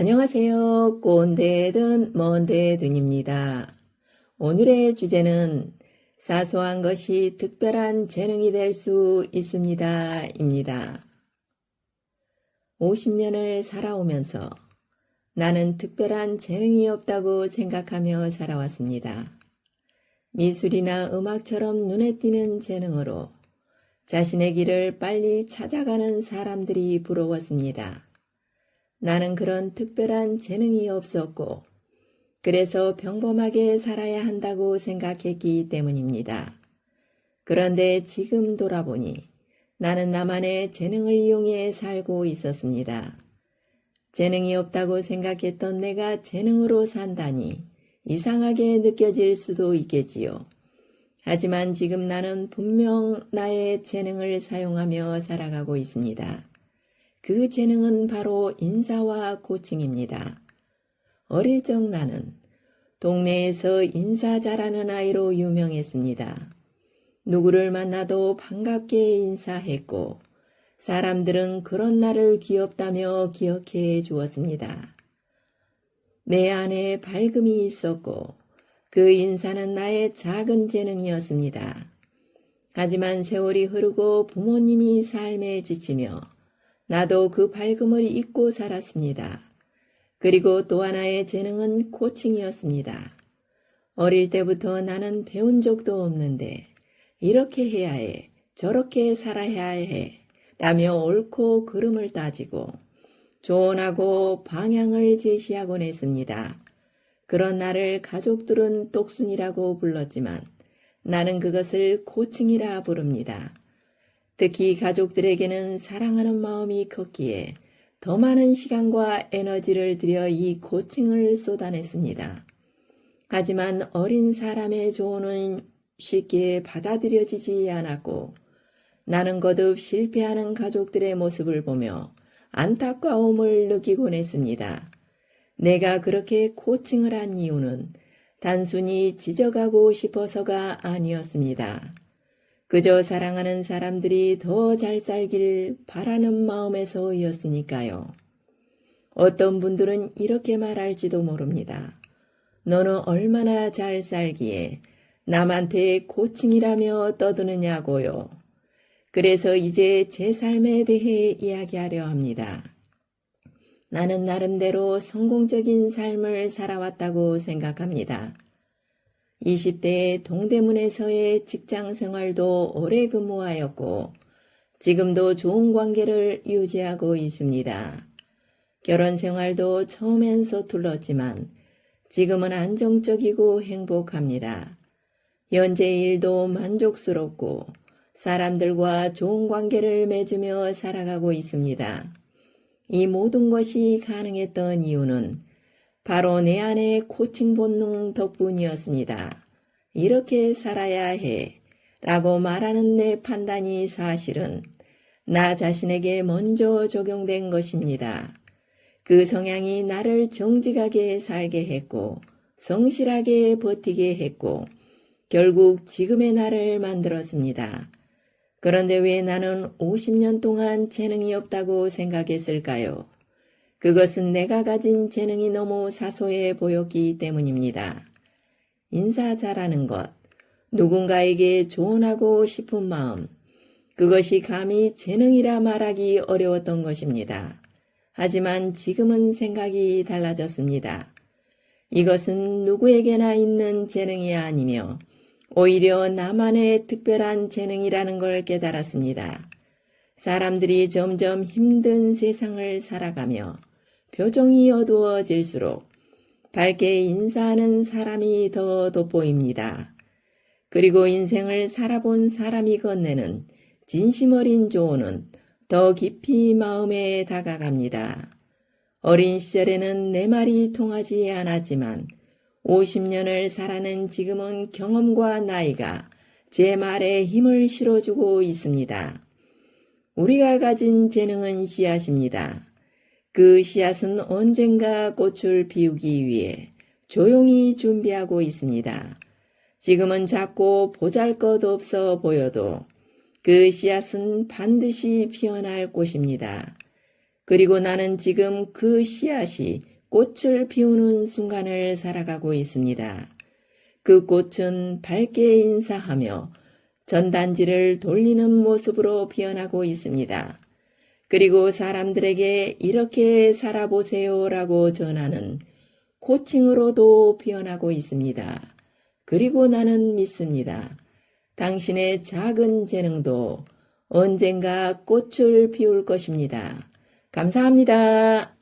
안녕하세요. 꼰대든 먼데든입니다. 오늘의 주제는 사소한 것이 특별한 재능이 될 수 있습니다. 입니다. 50년을 살아오면서 나는 특별한 재능이 없다고 생각하며 살아왔습니다. 미술이나 음악처럼 눈에 띄는 재능으로 자신의 길을 빨리 찾아가는 사람들이 부러웠습니다. 나는 그런 특별한 재능이 없었고, 그래서 평범하게 살아야 한다고 생각했기 때문입니다. 그런데 지금 돌아보니 나는 나만의 재능을 이용해 살고 있었습니다. 재능이 없다고 생각했던 내가 재능으로 산다니 이상하게 느껴질 수도 있겠지요. 하지만 지금 나는 분명 나의 재능을 사용하며 살아가고 있습니다. 그 재능은 바로 인사와 고칭입니다. 어릴 적 나는 동네에서 인사 잘하는 아이로 유명했습니다. 누구를 만나도 반갑게 인사했고 사람들은 그런 나를 귀엽다며 기억해 주었습니다. 내 안에 밝음이 있었고 그 인사는 나의 작은 재능이었습니다. 하지만 세월이 흐르고 부모님이 삶에 지치며 나도 그 밝음을 잊고 살았습니다. 그리고 또 하나의 재능은 코칭이었습니다. 어릴 때부터 나는 배운 적도 없는데 이렇게 해야 해, 저렇게 살아야 해, 라며 옳고 그름을 따지고 조언하고 방향을 제시하곤 했습니다. 그런 나를 가족들은 똑순이라고 불렀지만 나는 그것을 코칭이라 부릅니다. 특히 가족들에게는 사랑하는 마음이 컸기에 더 많은 시간과 에너지를 들여 이 코칭을 쏟아냈습니다. 하지만 어린 사람의 조언은 쉽게 받아들여지지 않았고 나는 거듭 실패하는 가족들의 모습을 보며 안타까움을 느끼곤 했습니다. 내가 그렇게 코칭을 한 이유는 단순히 지적하고 싶어서가 아니었습니다. 그저 사랑하는 사람들이 더 잘 살길 바라는 마음에서였으니까요. 어떤 분들은 이렇게 말할지도 모릅니다. 너는 얼마나 잘 살기에 남한테 코칭이라며 떠드느냐고요. 그래서 이제 제 삶에 대해 이야기하려 합니다. 나는 나름대로 성공적인 삶을 살아왔다고 생각합니다. 20대에 동대문에서의 직장 생활도 오래 근무하였고, 지금도 좋은 관계를 유지하고 있습니다. 결혼 생활도 처음엔 서툴렀지만, 지금은 안정적이고 행복합니다. 현재 일도 만족스럽고, 사람들과 좋은 관계를 맺으며 살아가고 있습니다. 이 모든 것이 가능했던 이유는 바로 내 안의 코칭 본능 덕분이었습니다. 이렇게 살아야 해 라고 말하는 내 판단이 사실은 나 자신에게 먼저 적용된 것입니다. 그 성향이 나를 정직하게 살게 했고 성실하게 버티게 했고 결국 지금의 나를 만들었습니다. 그런데 왜 나는 50년 동안 재능이 없다고 생각했을까요? 그것은 내가 가진 재능이 너무 사소해 보였기 때문입니다. 인사 잘하는 것, 누군가에게 조언하고 싶은 마음, 그것이 감히 재능이라 말하기 어려웠던 것입니다. 하지만 지금은 생각이 달라졌습니다. 이것은 누구에게나 있는 재능이 아니며 오히려 나만의 특별한 재능이라는 걸 깨달았습니다. 사람들이 점점 힘든 세상을 살아가며 표정이 어두워질수록 밝게 인사하는 사람이 더 돋보입니다. 그리고 인생을 살아본 사람이 건네는 진심 어린 조언은 더 깊이 마음에 다가갑니다. 어린 시절에는 내 말이 통하지 않았지만 50년을 살아낸 지금은 경험과 나이가 제 말에 힘을 실어주고 있습니다. 우리가 가진 재능은 씨앗입니다. 그 씨앗은 언젠가 꽃을 피우기 위해 조용히 준비하고 있습니다. 지금은 작고 보잘 것 없어 보여도 그 씨앗은 반드시 피어날 꽃입니다. 그리고 나는 지금 그 씨앗이 꽃을 피우는 순간을 살아가고 있습니다. 그 꽃은 밝게 인사하며 전단지를 돌리는 모습으로 피어나고 있습니다. 그리고 사람들에게 이렇게 살아보세요라고 전하는 코칭으로도 피어나고 있습니다. 그리고 나는 믿습니다. 당신의 작은 재능도 언젠가 꽃을 피울 것입니다. 감사합니다.